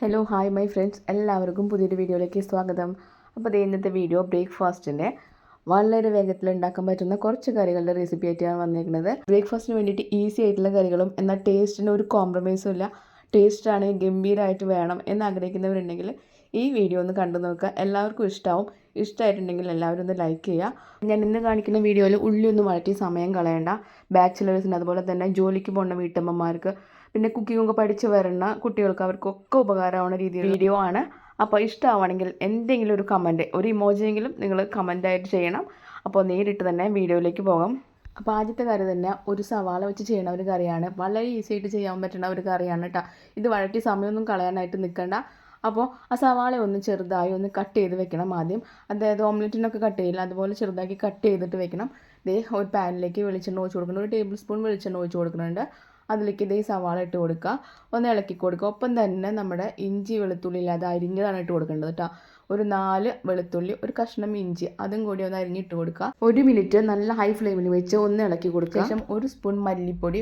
Hello hi my friends എല്ലാവർക്കും പുതിയൊരു വീഡിയോയിലേക്ക് സ്വാഗതം. അപ്പോൾ ദേ ഇന്നത്തെ വീഡിയോ ബ്രേക്ക്ഫാസ്റ്റിന്റെ. വളരെ വേഗത്തിൽ ഉണ്ടാക്കാൻ പറ്റുന്ന കുറച്ച് കറികളുടെ റെസിപ്പി ആയിട്ടാണ് വന്നിരിക്കുന്നത്. ബ്രേക്ക്ഫാസ്റ്റിന് വേണ്ടിയിട്ട് ഈസി ആയിട്ടുള്ള കറികളും എന്നാൽ ടേസ്റ്റിന് ഒരു കോംപ്രമൈസും ഇല്ല. ടേസ്റ്റാണ് ഗംഭീരമായിട്ട് വേണം എന്ന് ആഗ്രഹിക്കുന്നവരുണ്ടെങ്കിൽ ഈ വീഡിയോ ഒന്ന് കണ്ടു നോക്കുക. എല്ലാവർക്കും ഇഷ്ടമാവും ഇഷ്ടമായിട്ടുണ്ടെങ്കിൽ എല്ലാവരും ഒന്ന് ലൈക്ക് ചെയ്യുക. ഞാൻ ഇന്ന് കാണിക്കുന്ന വീഡിയോയിൽ ഉള്ളി ഒന്ന് വഴറ്റി സമയം കളയണ്ട. ബാച്ചിലേഴ്സിന് അതുപോലെ തന്നെ ജോലിക്ക് പോകുന്ന വീട്ടമ്മമാർക്ക് പിന്നെ കുക്കിംഗ് ഒക്കെ പഠിച്ച് വരുന്ന കുട്ടികൾക്ക് അവർക്കൊക്കെ ഉപകാരമാവുന്ന രീതിയിൽ വീഡിയോ ആണ്. അപ്പോൾ ഇഷ്ടമാവണമെങ്കിൽ എന്തെങ്കിലും ഒരു കമന്റ് ഒരു ഇമോജിയെങ്കിലും നിങ്ങൾ കമന്റായിട്ട് ചെയ്യണം. അപ്പോൾ നേരിട്ട് തന്നെ വീഡിയോയിലേക്ക് പോകാം. അപ്പോൾ ആദ്യത്തെ കറി തന്നെ ഒരു സവാള വെച്ച് ചെയ്യണ ഒരു കറിയാണ്. വളരെ ഈസി ആയിട്ട് ചെയ്യാൻ പറ്റുന്ന ഒരു കറിയാണ് കേട്ടോ ഇത് വഴറ്റി സമയമൊന്നും കളയാനായിട്ട് നിൽക്കണ്ട അപ്പോൾ ആ സവാള ഒന്ന് ചെറുതായി ഒന്ന് കട്ട് ചെയ്ത് വെക്കണം ആദ്യം. അതായത് ഓംലെറ്റിനൊക്കെ കട്ട് ചെയ്യില്ല. അതുപോലെ ചെറുതാക്കി കട്ട് ചെയ്തിട്ട് വെക്കണം. ദേ ഒരു പാനിലേക്ക് വെളിച്ചെണ്ണ ഒഴിച്ച് കൊടുക്കണം. ഒരു ടേബിൾ സ്പൂൺ വെളിച്ചെണ്ണ ഒഴിച്ച് കൊടുക്കുന്നുണ്ട്. അതിലേക്ക് ഇതേ സവാള ഇട്ട് കൊടുക്കുക. ഒന്ന് ഇളക്കി കൊടുക്കുക. ഒപ്പം തന്നെ നമ്മുടെ ഇഞ്ചി വെളുത്തുള്ളി ഇല്ലാതെ അരിഞ്ഞതാണ് ഇട്ട് കൊടുക്കേണ്ടത് കേട്ടോ ഒരു നാല് വെളുത്തുള്ളി ഒരു കഷ്ണം ഇഞ്ചി അതും കൂടി ഒന്ന് അരിഞ്ഞിട്ട് കൊടുക്കുക. ഒരു മിനിറ്റ് നല്ല ഹൈ ഫ്ലെയിമിൽ വെച്ച് ഒന്ന് ഇളക്കി കൊടുക്കുക. ശേഷം ഒരു സ്പൂൺ മല്ലിപ്പൊടി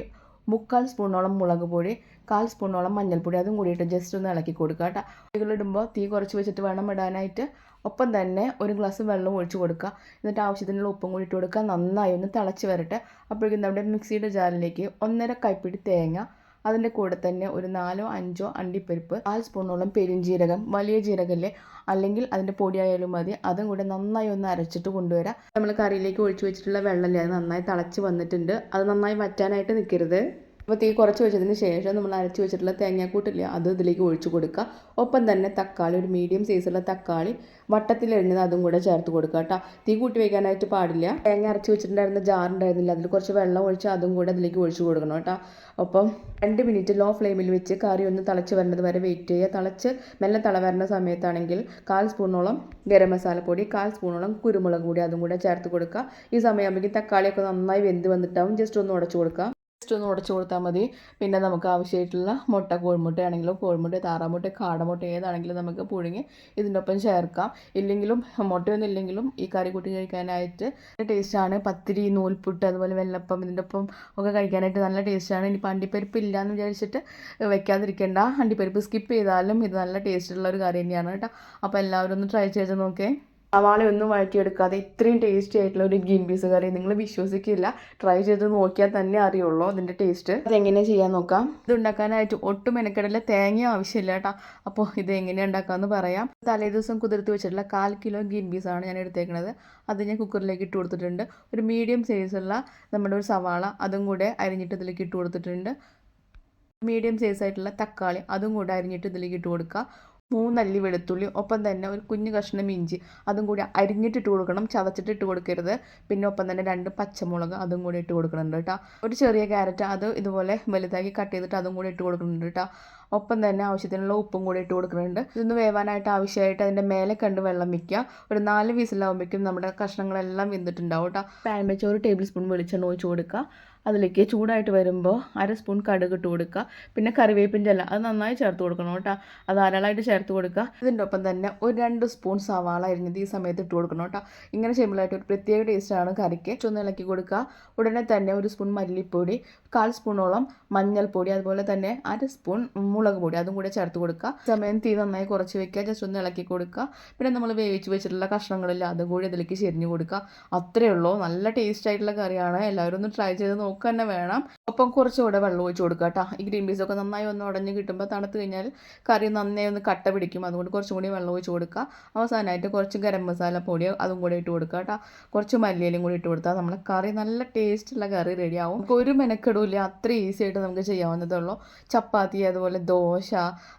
മുക്കാൽ സ്പൂണോളം മുളക് പൊടി കാൽ സ്പൂണോളം മഞ്ഞൾപ്പൊടി അതും കൂടിയിട്ട് ജസ്റ്റ് ഒന്ന് ഇളക്കി കൊടുക്കുക കേട്ടോ ഇടുമ്പോൾ തീ കുറച്ച് വെച്ചിട്ട് വേണം ഇടാനായിട്ട്. ഒപ്പം തന്നെ ഒരു ഗ്ലാസ് വെള്ളം ഒഴിച്ച് കൊടുക്കുക. എന്നിട്ട് ആവശ്യത്തിനുള്ള ഉപ്പും കൂടി ഇട്ട് കൊടുക്കുക. നന്നായി ഒന്ന് തിളച്ച് വരട്ടെ. അപ്പോഴേക്കും നമ്മുടെ മിക്സിയുടെ ജാറിലേക്ക് ഒന്നര കൈപ്പിടി തേങ്ങ അതിന്റെ കൂടെ തന്നെ ഒരു നാലോ അഞ്ചോ അണ്ടിപ്പരിപ്പ് കാൽ സ്പൂണോളം പെരുംജീരകം വലിയ ജീരകല്ലേ? അല്ലെങ്കിൽ അതിന്റെ പൊടിയായാലും മതി. അതും കൂടെ നന്നായി ഒന്ന് അരച്ചിട്ട് കൊണ്ടുവരാം. നമ്മൾ കറിയിലേക്ക് ഒഴിച്ചു വെച്ചിട്ടുള്ള വെള്ളമല്ലേ അത് നന്നായി തിളച്ച് വന്നിട്ടുണ്ട്. അത് നന്നായി വറ്റാനായിട്ട് നിൽക്കരുത്. അപ്പോൾ തീ കുറച്ച് വെച്ചതിന് ശേഷം നമ്മൾ അരച്ച് വെച്ചിട്ടുള്ള തേങ്ങാക്കൂട്ടില്ല അത് ഇതിലേക്ക് ഒഴിച്ചു കൊടുക്കുക. ഒപ്പം തന്നെ തക്കാളി ഒരു മീഡിയം സൈസുള്ള തക്കാളി വട്ടത്തിലെഴുന്നത് അതും കൂടെ ചേർത്ത് കൊടുക്കുക കേട്ടോ. തീ കൂട്ടി വയ്ക്കാനായിട്ട് പാടില്ല. തേങ്ങ അരച്ച് വെച്ചിട്ടുണ്ടായിരുന്ന ജാറുണ്ടായിരുന്നില്ല അതിൽ കുറച്ച് വെള്ളം ഒഴിച്ച് അതും കൂടെ അതിലേക്ക് ഒഴിച്ചു കൊടുക്കണം കേട്ടോ. അപ്പം രണ്ട് മിനിറ്റ് ലോ ഫ്ലെയിമിൽ വെച്ച് കറി ഒന്ന് തിളച്ച് വരുന്നത് വരെ വെയിറ്റ് ചെയ്യുക. തിളച്ച് മെല്ലെ തിള വരുന്ന സമയത്താണെങ്കിൽ കാൽ സ്പൂണോളം ഗരം മസാലപ്പൊടി കാൽ സ്പൂണോളം കുരുമുളക് പൊടി അതും കൂടെ ചേർത്ത് കൊടുക്കുക. ഈ സമയമാകുമ്പോഴേക്കും തക്കാളിയൊക്കെ നന്നായി വെന്ത് വന്നിട്ടാവും. ജസ്റ്റ് ഒന്ന് ഉടച്ചു കൊടുക്കുക. ജസ്റ്റ് ഒന്ന് ഉടച്ചു കൊടുത്താൽ മതി. പിന്നെ നമുക്ക് ആവശ്യമായിട്ടുള്ള മുട്ട കോഴിമുട്ടയാണെങ്കിലും കോഴിമുട്ട താറാമുട്ട കാടമുട്ട ഏതാണെങ്കിലും നമുക്ക് പുഴുങ്ങി ഇതിന്റെ ഒപ്പം ചേർക്കാം. ഇല്ലെങ്കിലും മുട്ടയൊന്നും ഇല്ലെങ്കിലും ഈ കറി കൂട്ടി കഴിക്കാനായിട്ട് ടേസ്റ്റാണ് പത്തിരി നൂൽപുട്ട് അതുപോലെ വെള്ളപ്പം ഇതിന്റെ ഒപ്പം ഒക്കെ കഴിക്കാനായിട്ട് നല്ല ടേസ്റ്റാണ് ഇനി അണ്ടിപ്പരിപ്പ് ഇല്ല എന്ന് വിചാരിച്ചിട്ട് വെക്കാതിരിക്കേണ്ട. അണ്ടിപ്പരിപ്പ് സ്കിപ്പ് ചെയ്താലും ഇത് നല്ല ടേസ്റ്റുള്ള ഒരു കറി തന്നെയാണ് കേട്ടോ. അപ്പോൾ എല്ലാവരും ഒന്ന് ട്രൈ ചെയ്ത് നോക്കേ. സവാള ഒന്നും വഴറ്റിയെടുക്കാതെ ഇത്രയും ടേസ്റ്റി ആയിട്ടുള്ള ഒരു ഗ്രീൻ പീസ് കറി നിങ്ങൾ വിശ്വസിക്കില്ല. ട്രൈ ചെയ്ത് നോക്കിയാൽ തന്നെ അറിയുള്ളൂ അതിന്റെ ടേസ്റ്റ് അതെങ്ങനെ ചെയ്യാൻ നോക്കാം? ഇത് ഉണ്ടാക്കാനായിട്ട് ഒട്ടും മെനക്കെടല തേങ്ങ ആവശ്യമില്ല കേട്ടോ. അപ്പോൾ ഇത് എങ്ങനെ ഉണ്ടാക്കാമെന്ന് പറയാം. തലേ ദിവസം കുതിർത്ത് വെച്ചിട്ടുള്ള കാൽ കിലോ ഗ്രീൻ പീസാണ് ഞാൻ എടുത്തേക്കുന്നത് അത് ഞാൻ കുക്കറിലേക്ക് ഇട്ട് കൊടുത്തിട്ടുണ്ട്. ഒരു മീഡിയം സൈസുള്ള നമ്മുടെ ഒരു സവാള അതും കൂടെ അരിഞ്ഞിട്ട് ഇതിലേക്ക് ഇട്ട് കൊടുത്തിട്ടുണ്ട്. മീഡിയം സൈസ് ആയിട്ടുള്ള തക്കാളി അതും കൂടെ അരിഞ്ഞിട്ട് ഇതിലേക്ക് ഇട്ട് കൊടുക്കുക. മൂന്നല്ലി വെളുത്തുള്ളി ഒപ്പം തന്നെ ഒരു കുഞ്ഞു കഷ്ണം ഇഞ്ചി അതും കൂടി അരിഞ്ഞിട്ടിട്ട് കൊടുക്കണം. ചതച്ചിട്ട് ഇട്ട് കൊടുക്കരുത്. പിന്നെ ഒപ്പം തന്നെ രണ്ട് പച്ചമുളക് അതും കൂടി ഇട്ട് കൊടുക്കുന്നുണ്ട് കേട്ടോ ഒരു ചെറിയ ക്യാരറ്റ് അത് ഇതുപോലെ വലുതാക്കി കട്ട് ചെയ്തിട്ട് അതും കൂടി ഇട്ട് കൊടുക്കുന്നുണ്ട് കേട്ടോ ഒപ്പം തന്നെ ആവശ്യത്തിനുള്ള ഉപ്പും കൂടി ഇട്ട് കൊടുക്കുന്നുണ്ട് ഇതൊന്ന് വേവാനായിട്ട് ആവശ്യമായിട്ട് അതിന്റെ മേലെ കണ്ട് വെള്ളം വയ്ക്കുക ഒരു നാല് വീസിലാവുമ്പോഴേക്കും നമ്മുടെ കഷ്ണങ്ങളെല്ലാം വെന്തിട്ടുണ്ടാവും കേട്ടോ പാൻ വെച്ച് ഒരു ടേബിൾ സ്പൂൺ വെളിച്ചെണ്ണ ഒഴിച്ച് കൊടുക്കുക. അതിലേക്ക് ചൂടായിട്ട് വരുമ്പോൾ അര സ്പൂൺ കടുക് ഇട്ട് കൊടുക്കുക. പിന്നെ കറിവേപ്പിന്റെ അല്ല അത് നന്നായി ചേർത്ത് കൊടുക്കണം കേട്ടോ. അത് ധാരാളമായിട്ട് ചേർത്ത് കൊടുക്കുക. ഇതിന്റെ ഒപ്പം തന്നെ ഒരു രണ്ട് സ്പൂൺ സവാള അരിഞ്ഞത് ഈ സമയത്ത് ഇട്ട് കൊടുക്കണം കേട്ടോ. ഇങ്ങനെ ചെയ്യുമ്പോഴായിട്ട് ഒരു പ്രത്യേക ടേസ്റ്റാണ് കറിക്ക്. ചൊന്ന് ഇളക്കി കൊടുക്കുക. ഉടനെ തന്നെ ഒരു സ്പൂൺ മല്ലിപ്പൊടി കാൽ സ്പൂണോളം മഞ്ഞൾപ്പൊടി അതുപോലെ തന്നെ അര സ്പൂൺ മുളക് പൊടി അതും കൂടെ ചേർത്ത് കൊടുക്കുക. സമയം തീ നന്നായി കുറച്ച് വെക്കുക. ജസ്റ്റ് ഒന്ന് ഇളക്കി കൊടുക്കുക. പിന്നെ നമ്മൾ വേവിച്ച് വെച്ചിട്ടുള്ള കഷ്ണങ്ങളില്ല അതും കൂടി അതിലേക്ക് ചെരിഞ്ഞ് കൊടുക്കുക. അത്രയേ ഉള്ളൂ. നല്ല ടേസ്റ്റ് ആയിട്ടുള്ള കറിയാണ്. എല്ലാവരും ഒന്ന് ട്രൈ ചെയ്ത് നോക്കുക തന്നെ വേണം. ഒപ്പം കുറച്ചുകൂടെ വെള്ളം ഒഴിച്ച് കൊടുക്കുക കേട്ടോ ഈ ഗ്രീൻ പീസ് ഒക്കെ നന്നായി ഒന്ന് ഉടഞ്ഞ് കിട്ടുമ്പോൾ തണുത്ത് കഴിഞ്ഞാൽ കറി നന്നായി ഒന്ന് കട്ട പിടിക്കും. അതുകൊണ്ട് കുറച്ചും കൂടി വെള്ളം ഒഴിച്ച് കൊടുക്കുക. അവസാനമായിട്ട് കുറച്ച് ഗരം മസാല പൊടി അതും കൂടി ഇട്ട് കൊടുക്കുക കേട്ടോ കുറച്ച് മല്ലിയിലും കൂടി ഇട്ട് കൊടുത്താൽ നമ്മുടെ കറി നല്ല ടേസ്റ്റുള്ള കറി റെഡിയാവും നമുക്ക് ഒരു മെനക്കെടുമില്ല അത്ര ഈസി ആയിട്ട് നമുക്ക് ചെയ്യാവുന്നതേ ഉള്ളൂ. ചപ്പാത്തി അതുപോലെ ദോശ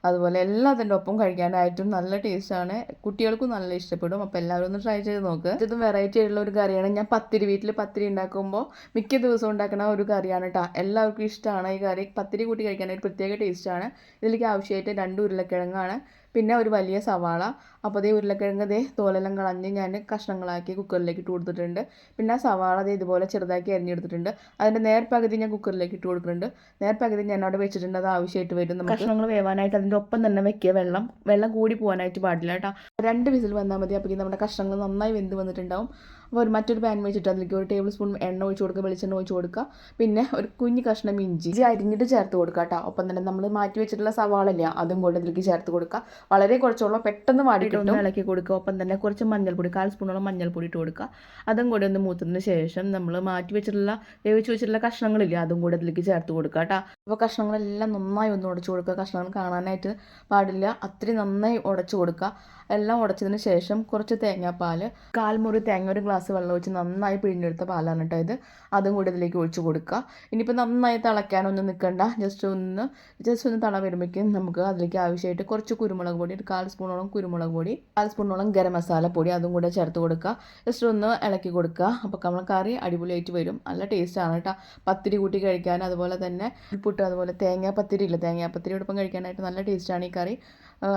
അതുപോലെ എല്ലാത്തിന്റെ ഒപ്പം കഴിക്കാനായിട്ടും നല്ല ടേസ്റ്റാണ് കുട്ടികൾക്കും നല്ല ഇഷ്ടപ്പെടും. അപ്പോൾ എല്ലാവരും ഒന്ന് ട്രൈ ചെയ്ത് നോക്കുക ഇതും വെറൈറ്റി ആയിട്ടുള്ള ഒരു കറിയാണ്. ഞാൻ പത്തിരി വീട്ടിൽ പത്തിരി ഉണ്ടാക്കുമ്പോൾ മിക്ക ദിവസവും ഉണ്ടാക്കുന്ന ഒരു കറിയാണ് കേട്ടോ എല്ലാവർക്കും ഇഷ്ടമാണ് ഈ കറി. പത്തിരി കൂട്ടി കഴിക്കാൻ ഒരു പ്രത്യേക ടേസ്റ്റാണ് ഇതിലേക്ക് ആവശ്യമായിട്ട് രണ്ട് ഉരുളക്കിഴങ്ങാണ്. പിന്നെ ഒരു വലിയ സവാള. അപ്പോൾ അതേ ഉരുളക്കിഴങ്ങ് ദേ തോലെല്ലാം കളഞ്ഞ് ഞാൻ കഷ്ണങ്ങളാക്കി കുക്കറിലേക്ക് ഇട്ട് കൊടുത്തിട്ടുണ്ട്. പിന്നെ ആ സവാള ദേ ഇതുപോലെ ചെറുതാക്കി അരിഞ്ഞെടുത്തിട്ടുണ്ട്. അതിന്റെ നേർപ്പകുതി ഞാൻ കുക്കറിലേക്ക് ഇട്ട് കൊടുക്കുന്നുണ്ട്. നേർപ്പകുതി ഞാൻ അവിടെ വെച്ചിട്ടുണ്ട്. അത് ആവശ്യമായിട്ട് വരും നമുക്ക്. കഷ്ണങ്ങൾ വേവാനായിട്ട് അതിന്റെ ഒപ്പം തന്നെ വെക്കുക. വെള്ളം വെള്ളം കൂടി പോകാനായിട്ട് പാടില്ല കേട്ടോ രണ്ട് വിസിൽ വന്നാൽ മതി. അപ്പോഴേക്കും നമ്മുടെ കഷ്ണങ്ങൾ നന്നായി വെന്ത് വന്നിട്ടുണ്ടാവും. അപ്പോൾ ഒരു മറ്റൊരു പാൻ വെച്ചിട്ട് അതിലേക്ക് ഒരു ടേബിൾ സ്പൂൺ എണ്ണ ഒഴിച്ച് കൊടുക്കുക വെളിച്ചെണ്ണ ഒഴിച്ച് കൊടുക്കുക. പിന്നെ ഒരു കുഞ്ഞു കഷ്ണം ഇഞ്ചി. ഇഞ്ചി അരിഞ്ഞിട്ട് ചേർത്ത് കൊടുക്കുക കേട്ടോ. ഒപ്പം തന്നെ നമ്മൾ മാറ്റി വെച്ചിട്ടുള്ള സവാളല്ല അതും കൂടെ അതിലേക്ക് ചേർത്ത് കൊടുക്കുക. വളരെ കുറച്ചുള്ള പെട്ടെന്ന് വാടിയിട്ട് ഒന്ന് ഇളക്കി കൊടുക്കുക. ഒപ്പം തന്നെ കുറച്ച് മഞ്ഞൾപ്പൊടി കാൽ സ്പൂണോളം മഞ്ഞൾപ്പൊടി ഇട്ട് കൊടുക്കുക. അതും കൂടെ ഒന്ന് മൂത്തതിന് ശേഷം നമ്മൾ മാറ്റി വെച്ചിട്ടുള്ള വേവിച്ച് വെച്ചിട്ടുള്ള കഷ്ണങ്ങളില്ലേ അതും കൂടെ അതിലേക്ക് ചേർത്ത് കൊടുക്കുക കേട്ടോ. അപ്പോൾ കഷ്ണങ്ങളെല്ലാം നന്നായി ഒന്ന് ഉടച്ചു കൊടുക്കുക. കഷ്ണങ്ങൾ കാണാനായിട്ട് പാടില്ല. അത്രയും നന്നായി ഉടച്ചു കൊടുക്കുക. എല്ലാം ഉടച്ചതിന് ശേഷം കുറച്ച് തേങ്ങാപ്പാൽ കാൽമുറി തേങ്ങ ഒരു ഗ്ലാസ് വെള്ളം ഒഴിച്ച് നന്നായി പിഴിഞ്ഞെടുത്ത പാലാണ് കേട്ടോ ഇത്. അതും കൂടി ഇതിലേക്ക് ഒഴിച്ചു കൊടുക്കുക. ഇനിയിപ്പോൾ നന്നായി തിളയ്ക്കാനൊന്നും നിൽക്കണ്ട. ജസ്റ്റ് ഒന്ന് ജസ്റ്റ് ഒന്ന് തള വരുമ്പോഴേക്കും നമുക്ക് അതിലേക്ക് ആവശ്യമായിട്ട് കുറച്ച് കുരുമുളക് പൊടി ഒരു കാൽ സ്പൂണോളം കുരുമുളക് പൊടി കാൽ സ്പൂണോളം ഗരം മസാല പൊടി അതും കൂടെ ചേർത്ത് കൊടുക്കുക. ജസ്റ്റ് ഒന്ന് ഇളക്കി കൊടുക്കുക. അപ്പോൾ നമ്മൾ കറി അടിപൊളിയായിട്ട് വരും. നല്ല ടേസ്റ്റാണ് കേട്ടോ. പത്തിരി കൂട്ടി കഴിക്കാൻ. അതുപോലെ തന്നെ പുട്ട് അതുപോലെ തേങ്ങാ പത്തിരി ഇല്ല തേങ്ങാ പത്തിരിയോടൊപ്പം കഴിക്കാനായിട്ട് നല്ല ടേസ്റ്റാണ് ഈ കറി.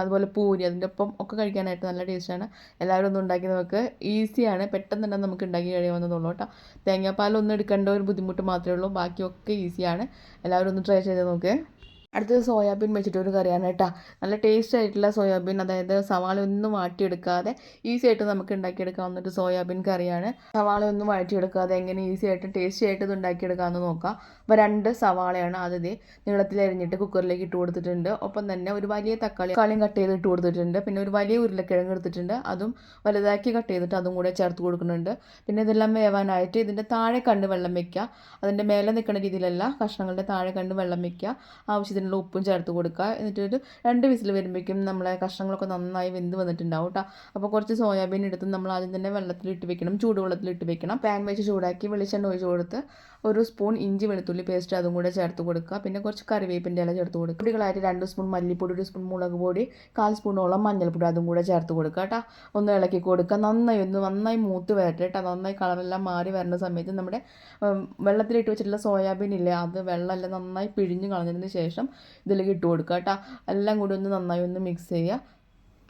അതുപോലെ പൂരി അതിന്റെ ഒപ്പം ഒക്കെ കഴിക്കാനായിട്ട് നല്ല ടേസ്റ്റാണ്. എല്ലാവരും ഒന്ന് ഉണ്ടാക്കി നമുക്ക് ഈസിയാണ്. പെട്ടെന്ന് തന്നെ നമുക്ക് ഉണ്ടാക്കി കഴിയാവുന്നതുള്ളൂ കേട്ടോ. തേങ്ങാപ്പാലൊന്നും എടുക്കേണ്ട ഒരു ബുദ്ധിമുട്ട് മാത്രമേ ഉള്ളൂ. ബാക്കിയൊക്കെ ഈസിയാണ്. എല്ലാവരും ഒന്ന് ട്രൈ ചെയ്ത് നോക്ക്. അടുത്തത് സോയാബീൻ വെച്ചിട്ട് ഒരു കറിയാണ് കേട്ടോ. നല്ല ടേസ്റ്റ് ആയിട്ടുള്ള സോയാബീൻ അതായത് സവാള ഒന്നും വാട്ടിയെടുക്കാതെ ഈസി ആയിട്ട് നമുക്ക് ഉണ്ടാക്കിയെടുക്കാവുന്ന ഒരു സോയാബീൻ കറിയാണ്. സവാള ഒന്നും വാട്ടിയെടുക്കാതെ എങ്ങനെ ഈസി ആയിട്ട് ടേസ്റ്റി ആയിട്ട് ഇത് ഉണ്ടാക്കിയെടുക്കാമെന്ന് നോക്കാം. അപ്പോൾ രണ്ട് സവാളയാണ് ആദ്യം നീളത്തിൽ അരിഞ്ഞിട്ട് കുക്കറിലേക്ക് ഇട്ട് കൊടുത്തിട്ടുണ്ട്. ഒപ്പം തന്നെ ഒരു വലിയ തക്കാളി തക്കാളിയും കട്ട് ചെയ്ത് ഇട്ട് കൊടുത്തിട്ടുണ്ട്. പിന്നെ ഒരു വലിയ ഉരുളക്കിഴങ്ങ് എടുത്തിട്ടുണ്ട്. അതും വലുതാക്കി കട്ട് ചെയ്തിട്ട് അതും കൂടെ ചേർത്ത് കൊടുക്കുന്നുണ്ട്. പിന്നെ ഇതെല്ലാം വേവാനായിട്ട് ഇതിന്റെ താഴെ കണ്ട് വെള്ളം വയ്ക്കുക അതിന്റെ മേലെ നിൽക്കുന്ന രീതിയിലല്ല കഷ്ണങ്ങളുടെ താഴെ കണ്ട് വെള്ളം വെക്കുക. ആവശ്യത്തിനുള്ള ഉപ്പും ചേർത്ത് കൊടുക്കുക. എന്നിട്ട് ഒരു രണ്ട് വിസിൽ വരുമ്പോഴേക്കും നമ്മളെ കഷ്ണങ്ങളൊക്കെ നന്നായി വെന്ത് വന്നിട്ടുണ്ടാവും കേട്ടോ അപ്പോൾ കുറച്ച് സോയാബീൻ എടുത്ത് നമ്മൾ ആദ്യം തന്നെ വെള്ളത്തിലിട്ട് വെക്കണം. ചൂടുവെള്ളത്തിലിട്ട് വെക്കണം. പാൻ വെച്ച് ചൂടാക്കി വെളിച്ചെണ്ണ ഒഴിച്ച് കൊടുത്ത് ഒരു സ്പൂൺ ഇഞ്ചി വെളുത്തുള്ളി പേസ്റ്റ് അതും കൂടെ ചേർത്ത് കൊടുക്കുക. പിന്നെ കുറച്ച് കറിവേപ്പിന്റെ ഇല ചേർത്ത് കൊടുക്കുക. പൊടികളായിട്ട് രണ്ട് സ്പൂൺ മല്ലിപ്പൊടി ഒരു സ്പൂൺ മുളക് പൊടി കാൽ സ്പൂണോളം മഞ്ഞൾപ്പൊടി അതും കൂടെ ചേർത്ത് കൊടുക്കുക കേട്ടോ. ഒന്ന് ഇളക്കി കൊടുക്കുക. നന്നായി ഒന്ന് നന്നായി മൂത്ത് വരട്ടെ കേട്ടോ. നന്നായി കളറെല്ലാം മാറി വരുന്ന സമയത്ത് നമ്മുടെ വെള്ളത്തിലിട്ട് വെച്ചിട്ടുള്ള സോയാബീൻ ഇല്ലേ അത് വെള്ളമെല്ലാം നന്നായി പിഴിഞ്ഞ് കളഞ്ഞതിന് ശേഷം ഇതിലേക്ക് ഇട്ട് കൊടുക്കുക കേട്ടോ. എല്ലാം കൂടി ഒന്ന് നന്നായി ഒന്ന് മിക്സ് ചെയ്യുക.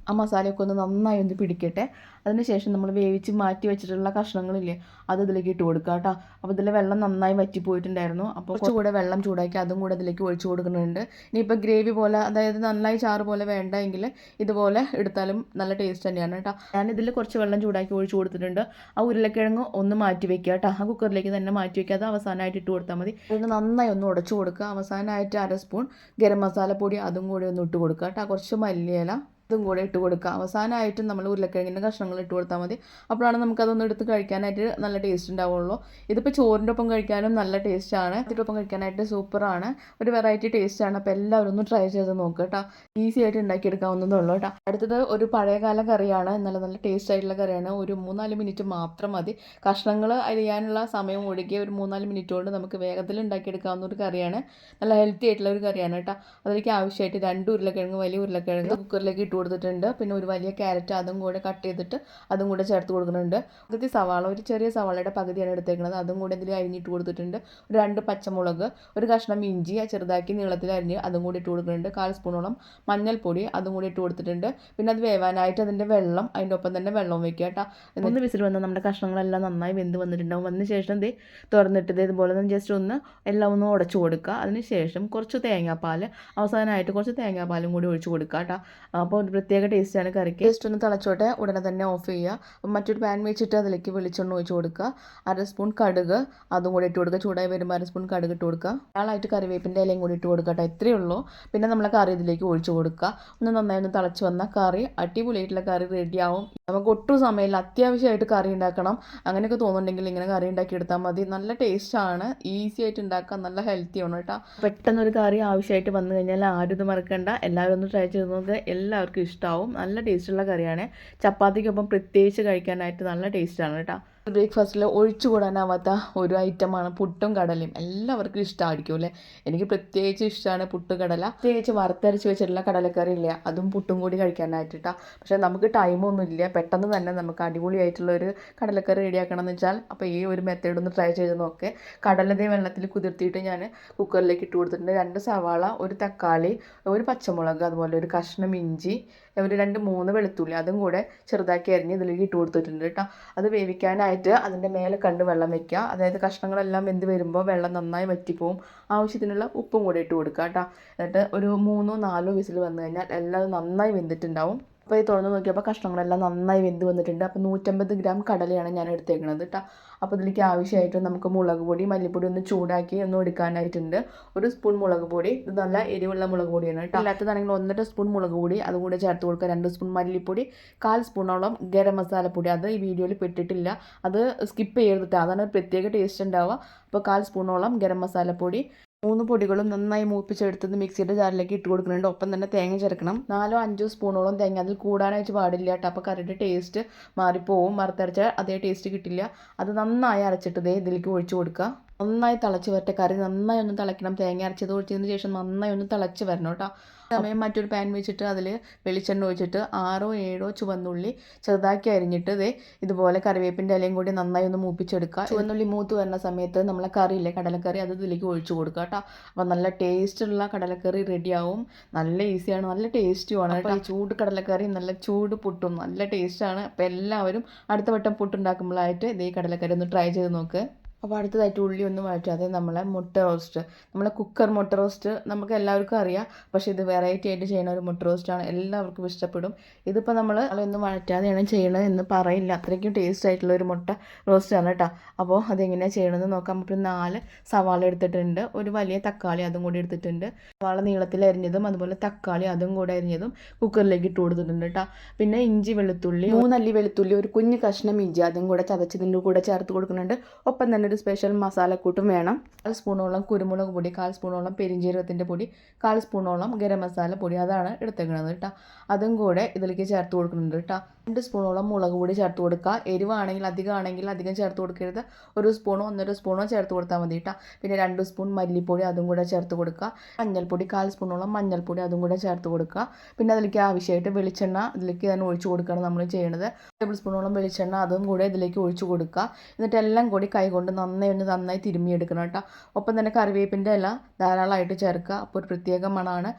ആ മസാലയൊക്കെ ഒന്ന് നന്നായി ഒന്ന് പിടിക്കട്ടെ. അതിനുശേഷം നമ്മൾ വേവിച്ച് മാറ്റി വെച്ചിട്ടുള്ള കഷ്ണങ്ങളില്ലേ അത് ഇതിലേക്ക് ഇട്ട് കൊടുക്കുക കേട്ടോ. അപ്പോൾ ഇതിൽ വെള്ളം നന്നായി വറ്റി പോയിട്ടുണ്ടായിരുന്നു. അപ്പോൾ കുറച്ചുകൂടെ വെള്ളം ചൂടാക്കി അതും കൂടെ ഇതിലേക്ക് ഒഴിച്ചു കൊടുക്കുന്നുണ്ട്. ഇനിയിപ്പോൾ ഗ്രേവി പോലെ അതായത് നന്നായി ചാറ് പോലെ വേണ്ടെങ്കിൽ ഇതുപോലെ എടുത്താലും നല്ല ടേസ്റ്റ് തന്നെയാണ് കേട്ടോ. ഞാൻ ഇതിൽ കുറച്ച് വെള്ളം ചൂടാക്കി ഒഴിച്ചു കൊടുത്തിട്ടുണ്ട്. ആ ഉരുളക്കിഴങ്ങ് ഒന്ന് മാറ്റി വെക്കുക കേട്ടോ. ആ കുക്കറിലേക്ക് തന്നെ മാറ്റി വെക്കുക. അത് അവസാനമായിട്ട് ഇട്ട് കൊടുത്താൽ മതി. ഇത് നന്നായി ഒന്ന് ഉടച്ചു കൊടുക്കുക. അവസാനമായിട്ട് അര സ്പൂൺ ഗരം മസാല പൊടി അതും കൂടി ഒന്ന് ഇട്ട് കൊടുക്കുക കേട്ടോ. കുറച്ച് മല്ലിയില ഇതും കൂടെ ഇട്ട് കൊടുക്കുക അവസാനമായിട്ട് നമ്മൾ ഉരുളക്കിഴങ്ങിന്റെ കഷ്ണങ്ങൾ ഇട്ട് കൊടുത്താൽ മതി. അപ്പോഴാണ് നമുക്കതൊന്ന് എടുത്ത് കഴിക്കാനായിട്ട് നല്ല ടേസ്റ്റ് ഉണ്ടാവുള്ളൂ. ഇതിപ്പോൾ ചോറിന്റെ ഒപ്പം കഴിക്കാനും നല്ല ടേസ്റ്റാണ് ഇതിന്റെ ഒപ്പം കഴിക്കാനായിട്ട് സൂപ്പറാണ് ഒരു വെറൈറ്റി ടേസ്റ്റാണ് അപ്പോൾ എല്ലാവരും ഒന്ന് ട്രൈ ചെയ്ത് നോക്കുക കേട്ടോ. ഈസി ആയിട്ട് ഉണ്ടാക്കിയെടുക്കാവുന്നതേ ഉള്ളൂ കേട്ടോ. അടുത്തത് ഒരു പഴയകാല കറിയാണ്. നല്ല നല്ല ടേസ്റ്റ് ആയിട്ടുള്ള കറിയാണ്. ഒരു മൂന്നാൽ മിനിറ്റ് മാത്രം മതി. കഷ്ണങ്ങൾ അരിയാനുള്ള സമയം ഒഴുകിയ ഒരു മൂന്നാൽ മിനിറ്റ് കൊണ്ട് നമുക്ക് വേഗത്തിൽ ഉണ്ടാക്കിയെടുക്കാവുന്ന ഒരു കറിയാണ്. നല്ല ഹെൽത്തി ആയിട്ടുള്ള ഒരു കറിയാണ് കേട്ടോ. അതിലേക്ക് ആവശ്യമായിട്ട് രണ്ട് ഉരുളക്കിഴങ്ങ് വലിയ ഉരുളക്കിഴങ്ങ് കുക്കറിലേക്ക് ഇട്ട് കൊടുത്തിട്ടുണ്ട്. പിന്നെ ഒരു വലിയ ക്യാരറ്റ് അതും കൂടെ കട്ട് ചെയ്തിട്ട് അതും കൂടെ ചേർത്ത് കൊടുക്കുന്നുണ്ട്. പകുതി സവാള ഒരു ചെറിയ സവാളയുടെ പകുതിയാണ് എടുത്തേക്കുന്നത്. അതും കൂടെ ഇതിൽ അരിഞ്ഞിട്ട് കൊടുത്തിട്ടുണ്ട്. ഒരു രണ്ട് പച്ചമുളക് ഒരു കഷ്ണം ഇഞ്ചി ചെറുതാക്കി നീളത്തിൽ അരിഞ്ഞ് അതും കൂടി ഇട്ട് കൊടുക്കുന്നുണ്ട്. കാൽ സ്പൂണോളം മഞ്ഞൾപ്പൊടി അതും കൂടി ഇട്ട് കൊടുത്തിട്ടുണ്ട്. പിന്നെ അത് വേവാനായിട്ട് അതിന്റെ വെള്ളം അതിന്റെ ഒപ്പം തന്നെ വെള്ളം വെക്കുക കേട്ടോ. ഒന്ന് വിസിൽ വന്നാൽ നമ്മുടെ കഷ്ണങ്ങളെല്ലാം നന്നായി വെന്ത് വന്നിട്ടുണ്ടാവും. വന്ന ശേഷം ഇത് തുറന്നിട്ട് ഇതുപോലെ ഒന്ന് ജസ്റ്റ് ഒന്ന് എല്ലാം ഒന്ന് ഉടച്ചു കൊടുക്കുക. അതിന് ശേഷം കുറച്ച് തേങ്ങാപ്പാൽ അവസാനമായിട്ട് കുറച്ച് തേങ്ങാപ്പാലും കൂടി ഒഴിച്ച് കൊടുക്കുക കേട്ടോ. അപ്പോൾ ഒരു പ്രത്യേക ടേസ്റ്റാണ് കറിക്ക്. ജസ്റ്റ് ഒന്ന് തിളച്ചോട്ടെ ഉടനെ തന്നെ ഓഫ് ചെയ്യുക. അപ്പം മറ്റൊരു പാൻ വെച്ചിട്ട് അതിലേക്ക് വെളിച്ചെണ്ണ ഒഴിച്ച് കൊടുക്കുക. അര സ്പൂൺ കടുക് അതും കൂടി ഇട്ട് കൊടുക്കുക. ചൂടായി വരുമ്പോൾ അര സ്പൂൺ കടുക് ഇട്ട് കൊടുക്കുക. ഒരാളായിട്ട് കറിവേപ്പിന്റെ ഇലയും കൂടി ഇട്ട് കൊടുക്കുക കേട്ടോ. ഇത്രയേ ഉള്ളൂ. പിന്നെ നമ്മൾ കറി ഇതിലേക്ക് ഒഴിച്ചു കൊടുക്കുക. ഒന്ന് നന്നായി ഒന്ന് തിളച്ച് വന്നാൽ കറി അടിപൊളിയായിട്ടുള്ള കറി റെഡിയാവും നമുക്ക് ഒട്ടും സമയമില്ല. അത്യാവശ്യമായിട്ട് കറി ഉണ്ടാക്കണം. അങ്ങനെയൊക്കെ തോന്നുന്നുണ്ടെങ്കിൽ ഇങ്ങനെ കറി ഉണ്ടാക്കി എടുത്താൽ മതി. നല്ല ടേസ്റ്റാണ് ഈസി ആയിട്ട് ഉണ്ടാക്കാൻ നല്ല ഹെൽത്തിയാണ് കേട്ടോ. പെട്ടെന്ന് ഒരു കറി ആവശ്യമായിട്ട് വന്നു കഴിഞ്ഞാൽ ആരും ഇത് മറക്കണ്ട. എല്ലാവരും ഒന്ന് ട്രൈ ചെയ്ത് നോക്കുക എല്ലാവർക്കും ഇഷ്ടമാവും നല്ല ടേസ്റ്റുള്ള കറിയാണ്. ചപ്പാത്തിക്കൊപ്പം പ്രത്യേകിച്ച് കഴിക്കാനായിട്ട് നല്ല ടേസ്റ്റാണ് കേട്ടോ. ബ്രേക്ക്ഫാസ്റ്റിൽ ഒഴിച്ചുകൂടാനാവാത്ത ഒരു ഐറ്റമാണ് പുട്ടും കടലയും. എല്ലാവർക്കും ഇഷ്ടമായിരിക്കും അല്ലേ? എനിക്ക് പ്രത്യേകിച്ച് ഇഷ്ടമാണ് പുട്ട് കടല. പ്രത്യേകിച്ച് വറുത്തരച്ച് വെച്ചിട്ടുള്ള കടലക്കറി ഇല്ല അതും പുട്ടും കൂടി കഴിക്കാനായിട്ടാ. പക്ഷെ നമുക്ക് ടൈമൊന്നും ഇല്ല. പെട്ടെന്ന് തന്നെ നമുക്ക് അടിപൊളിയായിട്ടുള്ള ഒരു കടലക്കറി റെഡിയാക്കണം എന്ന് വെച്ചാൽ അപ്പോൾ ഈ ഒരു മെത്തേഡ് ഒന്ന് ട്രൈ ചെയ്ത് നോക്കേ. കടലതേ വെള്ളത്തിൽ കുതിർത്തിയിട്ട് ഞാൻ കുക്കറിലേക്ക് ഇട്ട് കൊടുത്തിട്ടുണ്ട്. രണ്ട് സവാള ഒരു തക്കാളി ഒരു പച്ചമുളക് അതുപോലെ ഒരു കഷ്ണം ഇഞ്ചി ഒരു രണ്ട് മൂന്ന് വെളുത്തുള്ളി അതും കൂടെ ചെറുതാക്കി അരിഞ്ഞ് ഇതിലേക്ക് ഇട്ട് കൊടുത്തിട്ടുണ്ട് കേട്ടോ. അത് വേവിക്കാനായിട്ട് അതിന്റെ മേലെ കണ്ട് വെള്ളം വെക്കുക. അതായത് കഷ്ണങ്ങളെല്ലാം വെന്ത് വരുമ്പോൾ വെള്ളം നന്നായി വറ്റിപ്പോവും. ആവശ്യത്തിനുള്ള ഉപ്പും കൂടെ ഇട്ട് കൊടുക്കുക കേട്ടോ. എന്നിട്ട് ഒരു മൂന്നോ നാലോ വിസിൽ വന്നു കഴിഞ്ഞാൽ എല്ലാം നന്നായി വെന്തിട്ടുണ്ടാവും. അപ്പോൾ ഇത് തുറന്ന് നോക്കിയപ്പോൾ കഷ്ണങ്ങളെല്ലാം നന്നായി വെന്ത് വന്നിട്ടുണ്ട്. അപ്പോൾ നൂറ്റമ്പത് ഗ്രാം കടലയാണ് ഞാൻ എടുത്തേക്കുന്നത് കേട്ടോ അപ്പോൾ ഇതിലേക്ക് ആവശ്യമായിട്ട് നമുക്ക് മുളക് പൊടി മല്ലിപ്പൊടി ഒന്ന് ചൂടാക്കി ഒന്ന് എടുക്കാനായിട്ടുണ്ട്. ഒരു സ്പൂൺ മുളക് പൊടി ഇത് നല്ല എരിവുള്ള മുളക് പൊടിയാണ് കേട്ടോ അല്ലാത്തതാണെങ്കിൽ ഒന്നര സ്പൂൺ മുളക് പൊടി അതുകൂടെ ചേർത്ത് കൊടുക്കുക. രണ്ട് സ്പൂൺ മല്ലിപ്പൊടി കാൽ സ്പൂണോളം ഗരം മസാലപ്പൊടി അത് ഈ വീഡിയോയിൽ പെട്ടിട്ടില്ല. അത് സ്കിപ്പ് ചെയ്തിട്ട് അതാണ് പ്രത്യേക ടേസ്റ്റ് ഉണ്ടാവുക. അപ്പോൾ കാൽ സ്പൂണോളം ഗരം മസാലപ്പൊടി മൂന്ന് പൊടികളും നന്നായി മൂപ്പിച്ചെടുത്തത് മിക്സിയുടെ ജാറിലേക്ക് ഇട്ട് കൊടുക്കുന്നുണ്ട്. ഒപ്പം തന്നെ തേങ്ങ ചേർക്കണം. നാലോ അഞ്ചോ സ്പൂണോളം തേങ്ങ അതിൽ കൂടാനായിട്ട് പാടില്ല കേട്ടോ. അപ്പോൾ കറിയുടെ ടേസ്റ്റ് മാറിപ്പോവും. വറുത്തരച്ചാൽ അതേ ടേസ്റ്റ് കിട്ടില്ല. അത് നന്നായി അരച്ചിട്ട് ദേ ഇതിലേക്ക് ഒഴിച്ചു കൊടുക്കുക. നന്നായി തിളച്ച് വരട്ടെ. കറി നന്നായി ഒന്ന് തിളയ്ക്കണം. തേങ്ങ അരച്ചത് ഒഴിച്ചതിന് ശേഷം നന്നായി ഒന്ന് തിളച്ച് വരണം കേട്ടോ. സമയം മറ്റൊരു പാൻ വെച്ചിട്ട് അതിൽ വെളിച്ചെണ്ണ ഒഴിച്ചിട്ട് ആറോ ഏഴോ ചുവന്നുള്ളി ചെറുതാക്കി അരിഞ്ഞിട്ട് ഇതേ ഇതുപോലെ കറിവേപ്പിന്റെ ഇലയും കൂടി നന്നായി ഒന്ന് മൂപ്പിച്ചെടുക്കുക. ചുവന്നുള്ളി മൂത്ത് വരുന്ന സമയത്ത് നമ്മളെ കറിയില്ലേ കടലക്കറി അത് ഇതിലേക്ക് ഒഴിച്ചു കൊടുക്കുക കേട്ടോ അപ്പോൾ നല്ല ടേസ്റ്റുള്ള കടലക്കറി റെഡിയാവും നല്ല ഈസിയാണ് നല്ല ടേസ്റ്റുമാണ് കേട്ടോ ഈ ചൂട് കടലക്കറി നല്ല ചൂട് പുട്ടും നല്ല ടേസ്റ്റാണ് അപ്പോൾ എല്ലാവരും അടുത്ത വട്ടം പുട്ടുണ്ടാക്കുമ്പോഴായിട്ട് ഇതേ കടലക്കറി ഒന്ന് ട്രൈ ചെയ്ത് നോക്ക്. അപ്പോൾ അടുത്തതായിട്ട് ഉള്ളി ഒന്നും വഴറ്റാതെ നമ്മളെ മുട്ട റോസ്റ്റ് നമ്മളെ കുക്കർ മുട്ട റോസ്റ്റ് നമുക്ക് എല്ലാവർക്കും അറിയാം. പക്ഷേ ഇത് വെറൈറ്റി ആയിട്ട് ചെയ്യുന്ന ഒരു മുട്ട റോസ്റ്റാണ് എല്ലാവർക്കും ഇഷ്ടപ്പെടും. ഇതിപ്പോൾ നമ്മൾ ഒന്നും വഴറ്റാതെയാണ് ചെയ്യണത് എന്ന് പറയില്ല. അത്രയ്ക്കും ടേസ്റ്റ് ആയിട്ടുള്ള ഒരു മുട്ട റോസ്റ്റാണ് കേട്ടോ അപ്പോൾ അതെങ്ങനെയാണ് ചെയ്യണമെന്ന് നോക്കാം. നമുക്ക് നാല് സവാള എടുത്തിട്ടുണ്ട്. ഒരു വലിയ തക്കാളി അതും കൂടി എടുത്തിട്ടുണ്ട്. സവാള നീളത്തിൽ അരിഞ്ഞതും അതുപോലെ തക്കാളി അതും കൂടെ അരിഞ്ഞതും കുക്കറിലേക്ക് ഇട്ട് കൊടുത്തിട്ടുണ്ട് കേട്ടോ പിന്നെ ഇഞ്ചി വെളുത്തുള്ളി മൂന്നല്ലി വെളുത്തുള്ളി ഒരു കുഞ്ഞ് കഷ്ണം ഇഞ്ചി അതും കൂടെ ചതച്ചതിന്റെ കൂടെ ചേർത്ത് കൊടുക്കുന്നുണ്ട്. ഒപ്പം തന്നെ ഒരു സ്പെഷ്യൽ മസാലക്കൂട്ടും വേണം. കാൽ സ്പൂണോളം കുരുമുളക് പൊടി കാൽ സ്പൂണോളം പെരിഞ്ജീരകത്തിന്റെ പൊടി കാൽ സ്പൂണോളം ഗരം മസാല പൊടി അതാണ് എടുത്തേക്കുന്നത് കേട്ടോ അതും കൂടെ ഇതിലേക്ക് ചേർത്ത് കൊടുക്കുന്നുണ്ട് കേട്ടോ രണ്ട് സ്പൂണോളം മുളക് പൊടി ചേർത്ത് കൊടുക്കുക. എരിവാണെങ്കിൽ അധികം ആണെങ്കിൽ അധികം ചേർത്ത് കൊടുക്കരുത്. ഒരു സ്പൂണോ ഒന്നര സ്പൂണോ ചേർത്ത് കൊടുത്താൽ മതി കേട്ടോ പിന്നെ രണ്ട് സ്പൂൺ മല്ലിപ്പൊടി അതും കൂടെ ചേർത്ത് കൊടുക്കുക. മഞ്ഞൾപ്പൊടി കാൽ സ്പൂണോളം മഞ്ഞൾപ്പൊടി അതും കൂടെ ചേർത്ത് കൊടുക്കുക. പിന്നെ അതിലേക്ക് ആവശ്യമായിട്ട് വെളിച്ചെണ്ണ ഇതിലേക്ക് തന്നെ ഒഴിച്ചു കൊടുക്കുകയാണ് നമ്മൾ ചെയ്യുന്നത് ടേബിൾ സ്പൂണോളം വെളിച്ചെണ്ണ അതും കൂടെ ഇതിലേക്ക് ഒഴിച്ചു കൊടുക്കുക. എന്നിട്ട് എല്ലാം കൂടി കൈകൊണ്ട് നന്നായി ഒന്ന് നന്നായി തിരുമ്മിയെടുക്കണം കേട്ടോ. ഒപ്പം തന്നെ കറിവേപ്പിന്റെ ഇല ധാരാളമായിട്ട് ചേർക്കുക. അപ്പോൾ ഒരു പ്രത്യേക മണമാണ്.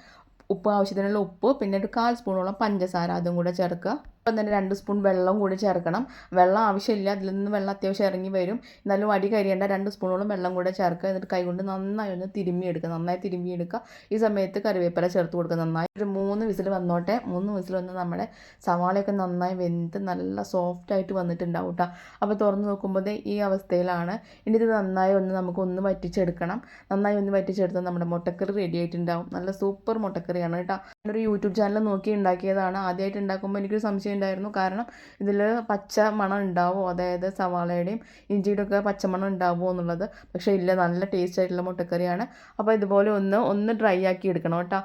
ഉപ്പ് ആവശ്യത്തിനുള്ള ഉപ്പ് പിന്നെ ഒരു കാൽ സ്പൂണോളം പഞ്ചസാര അതും കൂടെ ചേർക്കുക. ഒപ്പം തന്നെ രണ്ട് സ്പൂൺ വെള്ളം കൂടി ചേർക്കണം. വെള്ളം ആവശ്യമില്ല. അതിൽ നിന്ന് വെള്ളം അത്യാവശ്യം ഇറങ്ങി വരും. എന്നാലും അടി കരിയേണ്ട രണ്ട് സ്പൂണോളം വെള്ളം കൂടെ ചേർക്കുക. എന്നിട്ട് കൈകൊണ്ട് നന്നായി ഒന്ന് തിരുമ്മിയെടുക്കുക നന്നായി തിരുമ്മിയെടുക്കുക ഈ സമയത്ത് കറിവേപ്പില ചേർത്ത് കൊടുക്കുക നന്നായി. ഒരു മൂന്ന് വിസിൽ വന്നോട്ടെ. മൂന്ന് വിസിൽ വന്ന് നമ്മുടെ സവാളയൊക്കെ നന്നായി വെന്ത് നല്ല സോഫ്റ്റ് ആയിട്ട് വന്നിട്ടുണ്ടാവും കേട്ടോ അപ്പോൾ തുറന്ന് നോക്കുമ്പോൾ ഈ അവസ്ഥയിലാണ്. ഇനി ഇത് നന്നായി ഒന്ന് നമുക്ക് ഒന്ന് വറ്റിച്ചെടുക്കണം. നന്നായി ഒന്ന് വറ്റിച്ചെടുത്താൽ നമ്മുടെ മുട്ടക്കറി റെഡി ആയിട്ടുണ്ടാവും. നല്ല സൂപ്പർ മുട്ടക്കറിയാണ് കേട്ടോ ഒരു യൂട്യൂബ് ചാനൽ നോക്കി ഉണ്ടാക്കിയതാണ്. ആദ്യമായിട്ട് ഉണ്ടാക്കുമ്പോൾ എനിക്കൊരു സംശയം ഉണ്ടായിരുന്നു. കാരണം ഇതിൽ പച്ച മണം ഉണ്ടാവുമോ അതായത് സവാളയുടെയും ഇഞ്ചിയുടെ ഒക്കെ പച്ചമണം ഉണ്ടാവുമോ എന്നുള്ളത്. പക്ഷേ ഇല്ല നല്ല ടേസ്റ്റ് ആയിട്ടുള്ള മുട്ടക്കറിയാണ്. അപ്പോൾ ഇതുപോലെ ഒന്ന് ഒന്ന് ഡ്രൈ ആക്കി എടുക്കണം കേട്ടോ.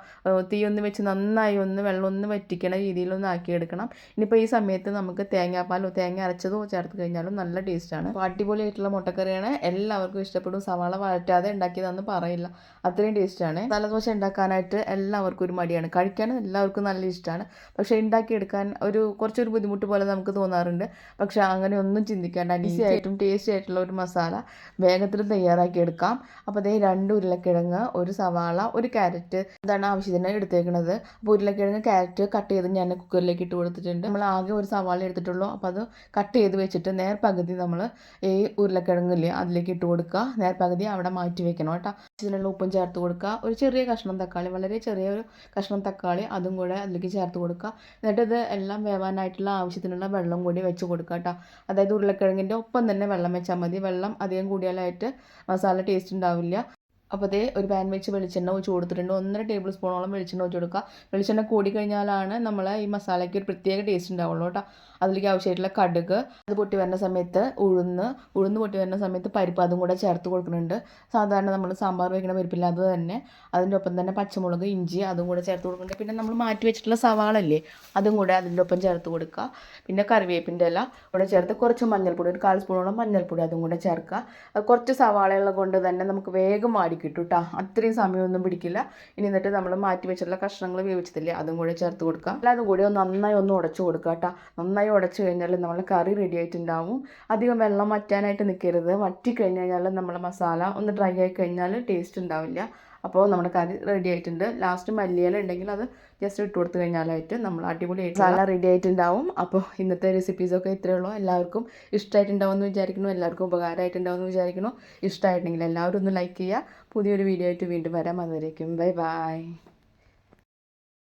തീ ഒന്ന് വെച്ച് നന്നായി ഒന്ന് വെള്ളം ഒന്ന് വറ്റിക്കണ രീതിയിലൊന്ന് ആക്കി എടുക്കണം. ഇനിയിപ്പോൾ ഈ സമയത്ത് നമുക്ക് തേങ്ങാപ്പാലോ തേങ്ങ അരച്ചതോ ചേർത്ത് കഴിഞ്ഞാലും നല്ല ടേസ്റ്റാണ് അടിപൊളിയായിട്ടുള്ള മുട്ടക്കറിയാണ്. എല്ലാവർക്കും ഇഷ്ടപ്പെടും. സവാള വഴറ്റാതെ ഉണ്ടാക്കിയതെന്ന് പറയില്ല. അത്രയും ടേസ്റ്റാണ് തലദോശ ഉണ്ടാക്കാനായിട്ട് എല്ലാവർക്കും ഒരു മടിയാണ്. കഴിക്കാനും എല്ലാവർക്കും നല്ല ഇഷ്ടമാണ് പക്ഷേ ഉണ്ടാക്കിയെടുക്കാൻ ഒരു കുറച്ചൊരു ബുദ്ധിമുട്ട് പോലെ നമുക്ക് തോന്നാറുണ്ട്. പക്ഷേ അങ്ങനെ ഒന്നും ചിന്തിക്കേണ്ട. ഈസി ആയിട്ടും ടേസ്റ്റി ആയിട്ടുള്ള ഒരു മസാല വേഗത്തിൽ തയ്യാറാക്കി എടുക്കാം അപ്പോൾ അതേ രണ്ട് ഉരുളക്കിഴങ്ങ് ഒരു സവാള ഒരു ക്യാരറ്റ് ഇതാണ് ആവശ്യത്തിന് എടുത്തേക്കുന്നത് അപ്പോൾ ഉരുളക്കിഴങ്ങ് ക്യാരറ്റ് കട്ട് ചെയ്ത് ഞാൻ കുക്കറിലേക്ക് ഇട്ട് കൊടുത്തിട്ടുണ്ട്. നമ്മൾ ആകെ ഒരു സവാള എടുത്തിട്ടുള്ളൂ. അപ്പോൾ അത് കട്ട് ചെയ്ത് വെച്ചിട്ട് നേർ പകുതി നമ്മൾ ഈ ഉരുളക്കിഴങ്ങില്ലേ അതിലേക്ക് ഇട്ട് കൊടുക്കുക. നേർ പകുതി അവിടെ മാറ്റി വെക്കണം കേട്ടോ. ഇതിനുള്ള ഉപ്പും ചേർത്ത് കൊടുക്കുക. ഒരു ചെറിയ കഷ്ണം തക്കാളി വളരെ ചെറിയ ഒരു കഷ്ണം അതും കൂടെ അതിലേക്ക് ചേർത്ത് കൊടുക്കുക. എന്നിട്ട് ഇത് എല്ലാം വേവാനായിട്ടുള്ള ആവശ്യത്തിനുള്ള വെള്ളം കൂടി വെച്ച് കൊടുക്കുക കേട്ടോ അതായത് ഉരുളക്കിഴങ്ങിന്റെ ഒപ്പം തന്നെ വെള്ളം വെച്ചാൽ മതി. വെള്ളം അധികം കൂടിയാലായിട്ട് മസാല ടേസ്റ്റ് ഉണ്ടാവില്ല. അപ്പോൾ അതേ ഒരു പാൻ വെച്ച് വെളിച്ചെണ്ണ ഒഴിച്ച് കൊടുത്തിട്ടുണ്ട്. ഒന്നര ടേബിൾ സ്പൂണോളം വെളിച്ചെണ്ണ ഒഴിച്ച് കൊടുക്കുക. വെളിച്ചെണ്ണ കൂടി കഴിഞ്ഞാലാണ് നമ്മൾ ഈ മസാലയ്ക്ക് ഒരു പ്രത്യേക ടേസ്റ്റ് ഉണ്ടാവുള്ളൂ കേട്ടോ അതിലേക്ക് ആവശ്യമായിട്ടുള്ള കടുക് അത് പൊട്ടി വരുന്ന സമയത്ത് ഉഴുന്ന് ഉഴുന്ന് പൊട്ടി വരുന്ന സമയത്ത് പരിപ്പ് അതും കൂടെ ചേർത്ത് കൊടുക്കുന്നുണ്ട്. സാധാരണ നമ്മൾ സാമ്പാർ വയ്ക്കുന്ന പരിപ്പില്ലാതെ തന്നെ. അതിന്റെ ഒപ്പം തന്നെ പച്ചമുളക് ഇഞ്ചി അതും കൂടെ ചേർത്ത് കൊടുക്കുന്നുണ്ട്. പിന്നെ നമ്മൾ മാറ്റി വെച്ചിട്ടുള്ള സവാളല്ലേ അതും കൂടെ അതിന്റെ ഒപ്പം ചേർത്ത് കൊടുക്കുക. പിന്നെ കറിവേപ്പിന്റെ ഇല കൂടെ ചേർത്ത് കുറച്ച് മഞ്ഞൾപ്പൊടി ഒരു കാൽ സ്പൂണോളം മഞ്ഞൾപ്പൊടി അതും കൂടെ ചേർക്കുക. കുറച്ച് സവാളയുള്ള കൊണ്ട് തന്നെ നമുക്ക് വേഗം വാടി കിട്ടും കേട്ടോ. അത്രയും സമയമൊന്നും പിടിക്കില്ല. ഇനി എന്നിട്ട് നമ്മൾ മാറ്റി വെച്ചിട്ടുള്ള കഷ്ണങ്ങൾ വേവിച്ചതില്ലേ അതും കൂടെ ചേർത്ത് കൊടുക്കാം അല്ലാതും കൂടെ ഒന്ന് നന്നായി ഒന്ന് ഉടച്ചു കൊടുക്കുക കേട്ടോ. നന്നായി ഉടച്ചു കഴിഞ്ഞാൽ നമ്മൾ കറി റെഡി ആയിട്ടുണ്ടാവും. അധികം വെള്ളം വറ്റാനായിട്ട് നിൽക്കരുത് വറ്റി കഴിഞ്ഞ് കഴിഞ്ഞാൽ നമ്മൾ മസാല ഒന്ന് ഡ്രൈ ആയി കഴിഞ്ഞാൽ ടേസ്റ്റ് ഉണ്ടാവില്ല. അപ്പോൾ നമ്മുടെ കറി റെഡി ആയിട്ടുണ്ട്. ലാസ്റ്റ് മല്ലിയില ഉണ്ടെങ്കിൽ അത് ജസ്റ്റ് ഇട്ട് കൊടുത്തു കഴിഞ്ഞാലായിട്ട് നമ്മൾ അടിപൊളിയായിട്ട് മസാല റെഡി ആയിട്ടുണ്ടാവും. അപ്പോൾ ഇന്നത്തെ റെസിപ്പീസൊക്കെ ഇത്രയേ ഉള്ളൂ. എല്ലാവർക്കും ഇഷ്ടമായിട്ടുണ്ടാവും എന്ന് വിചാരിക്കുന്നു. എല്ലാവർക്കും ഉപകാരമായിട്ടുണ്ടാവും എന്ന് വിചാരിക്കുന്നു. ഇഷ്ടമായിട്ടുണ്ടെങ്കിൽ എല്ലാവരും ഒന്ന് ലൈക്ക് ചെയ്യുക. പുതിയൊരു വീഡിയോ ആയിട്ട് വീണ്ടും വരാം. അതുവരേക്കും. Bye bye